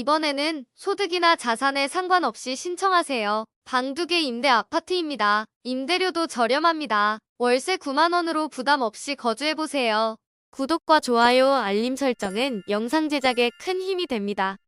이번에는 소득이나 자산에 상관없이 신청하세요. 방 두 개 임대 아파트입니다. 임대료도 저렴합니다. 월세 9만원으로 부담 없이 거주해보세요. 구독과 좋아요, 알림 설정은 영상 제작에 큰 힘이 됩니다.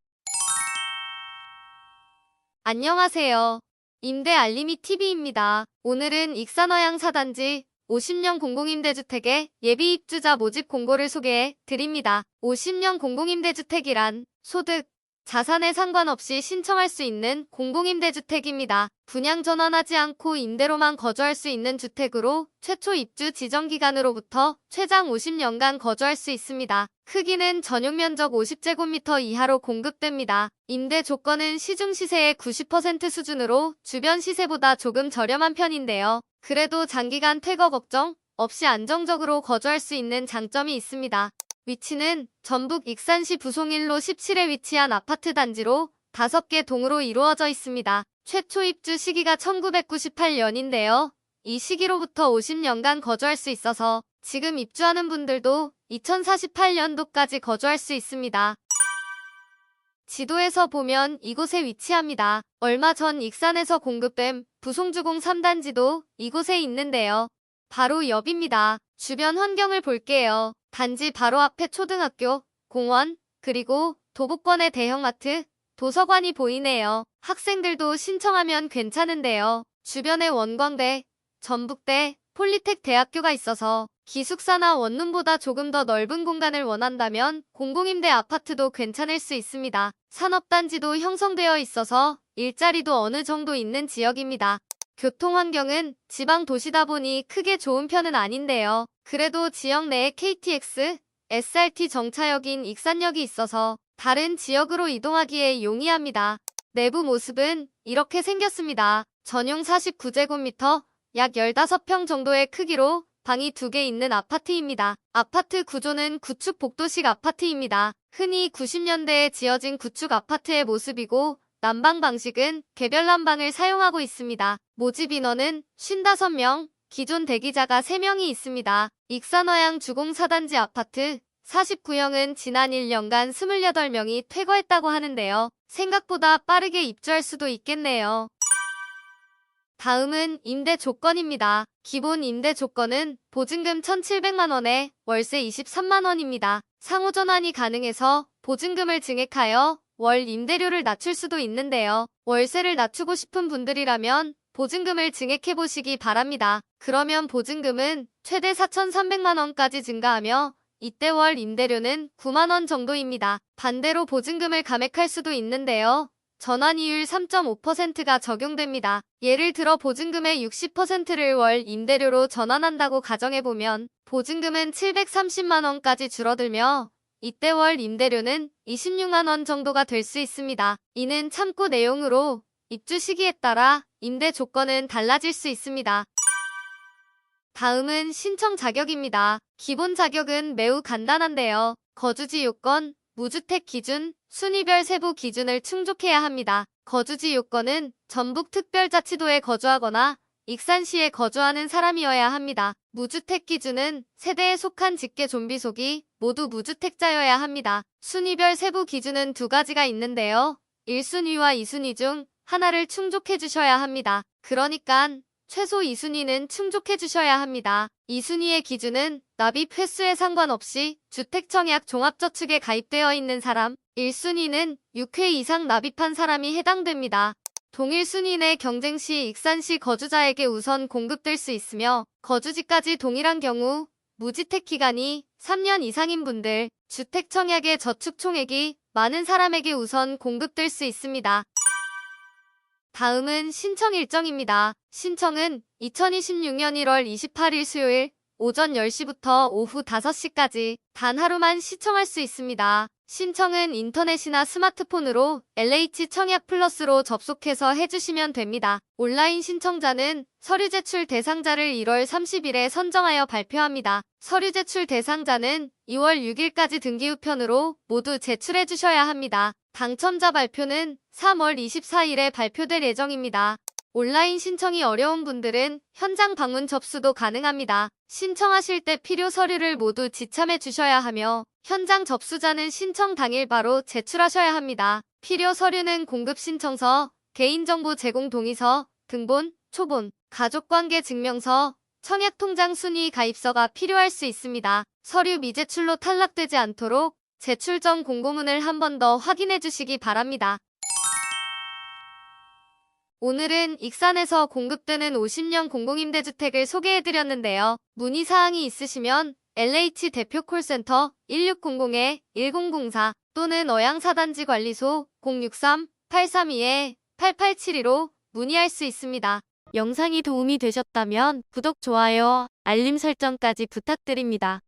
안녕하세요. 임대 알림이 TV입니다. 오늘은 익산어양 사단지 50년 공공임대주택의 예비 입주자 모집 공고를 소개해 드립니다. 50년 공공임대주택이란 소득, 자산에 상관없이 신청할 수 있는 공공임대주택입니다. 분양 전환하지 않고 임대로만 거주할 수 있는 주택으로 최초 입주 지정 기간으로부터 최장 50년간 거주할 수 있습니다. 크기는 전용 면적 50제곱미터 이하로 공급됩니다. 임대 조건은 시중 시세의 90% 수준으로 주변 시세보다 조금 저렴한 편인데요. 그래도 장기간 퇴거 걱정 없이 안정적으로 거주할 수 있는 장점이 있습니다. 위치는 전북 익산시 부송일로 17에 위치한 아파트 단지로 5개 동으로 이루어져 있습니다. 최초 입주 시기가 1998년인데요. 이 시기로부터 50년간 거주할 수 있어서 지금 입주하는 분들도 2048년도까지 거주할 수 있습니다. 지도에서 보면 이곳에 위치합니다. 얼마 전 익산에서 공급된 부송주공 3단지도 이곳에 있는데요. 바로 옆입니다. 주변 환경을 볼게요. 단지 바로 앞에 초등학교, 공원, 그리고 도보권의 대형마트, 도서관이 보이네요. 학생들도 신청하면 괜찮은데요. 주변에 원광대, 전북대, 폴리텍 대학교가 있어서 기숙사나 원룸보다 조금 더 넓은 공간을 원한다면 공공임대 아파트도 괜찮을 수 있습니다. 산업단지도 형성되어 있어서 일자리도 어느 정도 있는 지역입니다. 교통 환경은 지방 도시다 보니 크게 좋은 편은 아닌데요. 그래도 지역 내에 KTX, SRT 정차역인 익산역이 있어서 다른 지역으로 이동하기에 용이합니다. 내부 모습은 이렇게 생겼습니다. 전용 49제곱미터, 약 15평 정도의 크기로 방이 2개 있는 아파트입니다. 아파트 구조는 구축 복도식 아파트입니다. 흔히 90년대에 지어진 구축 아파트의 모습이고 난방 방식은 개별 난방을 사용하고 있습니다. 모집 인원은 55명, 기존 대기자가 3명이 있습니다. 익산어양 주공 4단지 아파트 49형은 지난 1년간 28명이 퇴거했다고 하는데요. 생각보다 빠르게 입주할 수도 있겠네요. 다음은 임대 조건입니다. 기본 임대 조건은 보증금 1,700만원에 월세 23만원입니다. 상호 전환이 가능해서 보증금을 증액하여 월 임대료를 낮출 수도 있는데요. 월세를 낮추고 싶은 분들이라면 보증금을 증액해보시기 바랍니다. 그러면 보증금은 최대 4,300만원까지 증가하며 이때 월 임대료는 9만원 정도입니다. 반대로 보증금을 감액할 수도 있는데요. 전환이율 3.5%가 적용됩니다. 예를 들어 보증금의 60%를 월 임대료로 전환한다고 가정해보면 보증금은 730만원까지 줄어들며 이때 월 임대료는 26만원 정도가 될 수 있습니다. 이는 참고 내용으로 입주 시기에 따라 임대 조건은 달라질 수 있습니다. 다음은 신청 자격입니다. 기본 자격은 매우 간단한데요. 거주지 요건, 무주택 기준, 순위별 세부 기준을 충족해야 합니다. 거주지 요건은 전북특별자치도에 거주하거나 익산시에 거주하는 사람이어야 합니다. 무주택 기준은 세대에 속한 직계 좀비 속이 모두 무주택자여야 합니다. 순위별 세부 기준은 두 가지가 있는데요. 1순위와 2순위 중 하나를 충족해 주셔야 합니다. 그러니까 최소 2순위는 충족해 주셔야 합니다. 2순위의 기준은 납입 횟수에 상관없이 주택청약 종합저축에 가입되어 있는 사람, 1순위는 6회 이상 납입한 사람이 해당됩니다. 동일 순위 내 경쟁 시 익산시 거주자에게 우선 공급될 수 있으며 거주지까지 동일한 경우 무지택 기간이 3년 이상인 분들, 주택 청약의 저축 총액이 많은 사람에게 우선 공급될 수 있습니다. 다음은 신청 일정입니다. 신청은 2026년 1월 28일 수요일 오전 10시부터 오후 5시까지 단 하루만 시청할 수 있습니다. 신청은 인터넷이나 스마트폰으로 LH 청약 플러스로 접속해서 해주시면 됩니다. 온라인 신청자는 서류 제출 대상자를 1월 30일에 선정하여 발표합니다. 서류 제출 대상자는 2월 6일까지 등기 우편으로 모두 제출해 주셔야 합니다. 당첨자 발표는 3월 24일에 발표될 예정입니다. 온라인 신청이 어려운 분들은 현장 방문 접수도 가능합니다. 신청하실 때 필요 서류를 모두 지참해 주셔야 하며 현장 접수자는 신청 당일 바로 제출하셔야 합니다. 필요 서류는 공급 신청서, 개인정보 제공 동의서, 등본, 초본, 가족관계 증명서, 청약통장 순위 가입서가 필요할 수 있습니다. 서류 미제출로 탈락되지 않도록 제출 전 공고문을 한 번 더 확인해 주시기 바랍니다. 오늘은 익산에서 공급되는 50년 공공임대주택을 소개해드렸는데요. 문의사항이 있으시면 LH 대표 콜센터 1600-1004 또는 어양사단지 관리소 063-832-8872로 문의할 수 있습니다. 영상이 도움이 되셨다면 구독, 좋아요, 알림 설정까지 부탁드립니다.